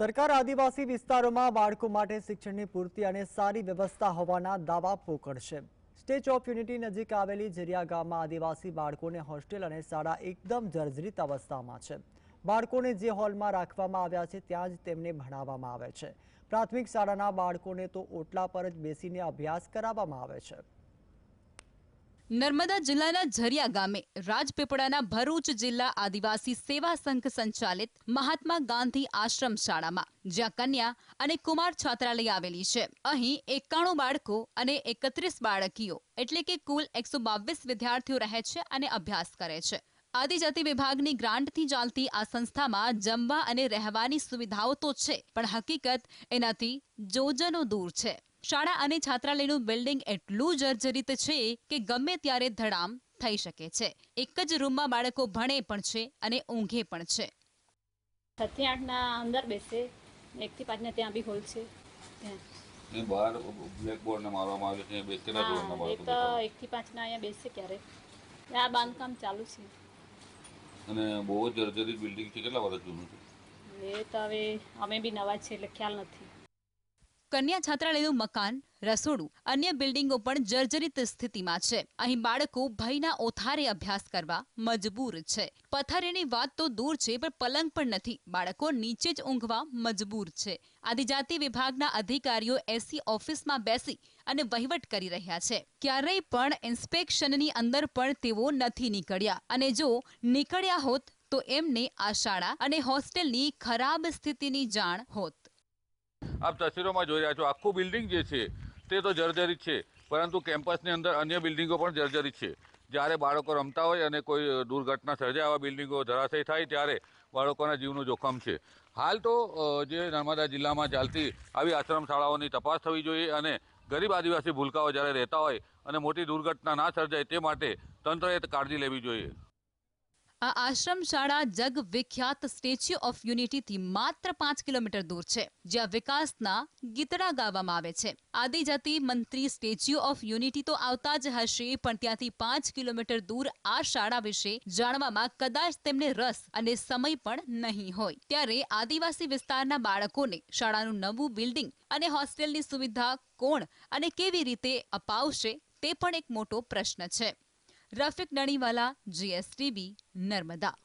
સરકાર આદિવાસી વિસ્તારોમાં બાળકો માટે શિક્ષણની પૂરતી અને સારી વ્યવસ્થા હોવાના દાવા પોકળશે. સ્ટેચ ઓફ યુનિટી નજીક આવેલી જરિયા ગામમાં આદિવાસી બાળકોને હોસ્ટેલ અને શાળા એકદમ જર્જરિત અવસ્થામાં છે. બાળકોને જે હોલમાં રાખવામાં આવ્યા છે, ત્યાં જ તેમને ભણાવવામાં આવે છે. પ્રાથમિક શાળાના બાળકોને તો ઓટલા પર જ બેસીને અભ્યાસ કરાવવામાં આવે છે. નર્મદા જિલ્લાના ઝરિયા ગામે રાજપીપળાના ભરૂચ જિલ્લા આદિવાસી સેવા સંઘ સંચાલિત મહાત્મા ગાંધી આશ્રમ શાળામાં, જ્યાં કન્યા અને કુમાર છાત્રાલય આવેલી છે. અહીં એકાણું બાળકો અને એકત્રીસ બાળકીઓ, એટલે કે કુલ એકસો બાવીસ વિદ્યાર્થીઓ રહે છે અને અભ્યાસ કરે છે. આદિજાતિ વિભાગની ગ્રાન્ટથી ચાલતી આ સંસ્થામાં જમવા અને રહેવાની સુવિધાઓ તો છે, પણ હકીકત એનાથી જોજનો દૂર છે. શાળા અને છાત્રાલયનું બિલ્ડિંગ એટલું જર્જરિત છે કે ગમે ત્યારે ધડામ થઈ શકે છે. એક જ રૂમમાં બાળકો ભણે પણ છે અને ઊંઘે પણ છે. છથી આઠના અંદર બેસે એકથી પાંચના ત્યાં બી હોલ છે ત્યાં. બહાર બ્લેકબોર્ડ ને મારવામાં આવે છે બેસેલા ધોરણના હા એ બાળકો તો. એકથી પાંચના અહીંયા બેસે ક્યારે. આ બાંધકામ ચાલુ છે. અને બહુ જર્જરિત બિલ્ડિંગ છે કેટલા વર્ષ જૂનું છે? એ તો હવે અમે બી નવા છે એટલે ખ્યાલ નથી. કન્યા છાત્રાલયનું મકાન, રસોડું, અન્ય બિલ્ડિંગો પણ જર્જરિત સ્થિતિમાં છે. અહીં બાળકો ભયના ઓથારે અભ્યાસ કરવા મજબૂર છે. પથારીની વાત તો દૂર છે, પણ પલંગ પણ નથી. બાળકો નીચે જ ઊંઘવા મજબૂર છે. આદિજાતિ વિભાગના અધિકારીઓ એસી ઓફિસમાં બેસી અને વહીવટ કરી રહ્યા છે. ક્યારેય પણ ઇન્સ્પેક્શનની અંદર પણ તેઓ નથી નીકળ્યા. અને જો નીકળ્યા હોત તો એમને આ શાળા અને હોસ્ટેલની ખરાબ સ્થિતિની જાણ હોત. આપ તસવીરોમાં જોઈ રહ્યા છો, આખું બિલ્ડિંગ જે છે, તે તો જર્જરિત છે, પરંતુ કેમ્પસની અંદર અન્ય બિલ્ડિંગો પણ જર્જરિત છે. જ્યારે બાળકો રમતા હોય અને કોઈ દુર્ઘટના સર્જાય આવા બિલ્ડિંગો ધરાશય થાય ત્યારે બાળકોના જીવનું જોખમ છે. હાલ તો જે નર્મદા જિલ્લામાં ચાલતી આવી આશ્રમ શાળાઓની તપાસ થવી જોઈએ અને ગરીબ આદિવાસી ભૂલકાઓ જ્યારે રહેતા હોય અને મોટી દુર્ઘટના ના સર્જાય તે માટે તંત્રએ કાળજી લેવી જોઈએ. આ આશ્રમ શાળા જગ વિખ્યાત સ્ટેચ્યુ ઓફ યુનિટીથી માત્ર પાંચ કિલોમીટર દૂર છે, જ્યાં વિકાસના ગીતડા ગાવામાં આવે છે. આદિજાતિ મંત્રી સ્ટેચ્યુ ઓફ યુનિટી તો આવતા જ હશે, પણ ત્યાંથી પાંચ કિલોમીટર દૂર આ શાળા વિશે જાણવામાં કદાચ તેમને રસ અને સમય પણ નહીં હોય. ત્યારે આદિવાસી વિસ્તારના બાળકોને શાળાનું નવું બિલ્ડિંગ અને હોસ્ટેલની સુવિધા કોણ અને કેવી રીતે અપાવશે, તે પણ એક મોટો પ્રશ્ન છે. રફીક નણીવાલા જીએસટીવી નર્મદા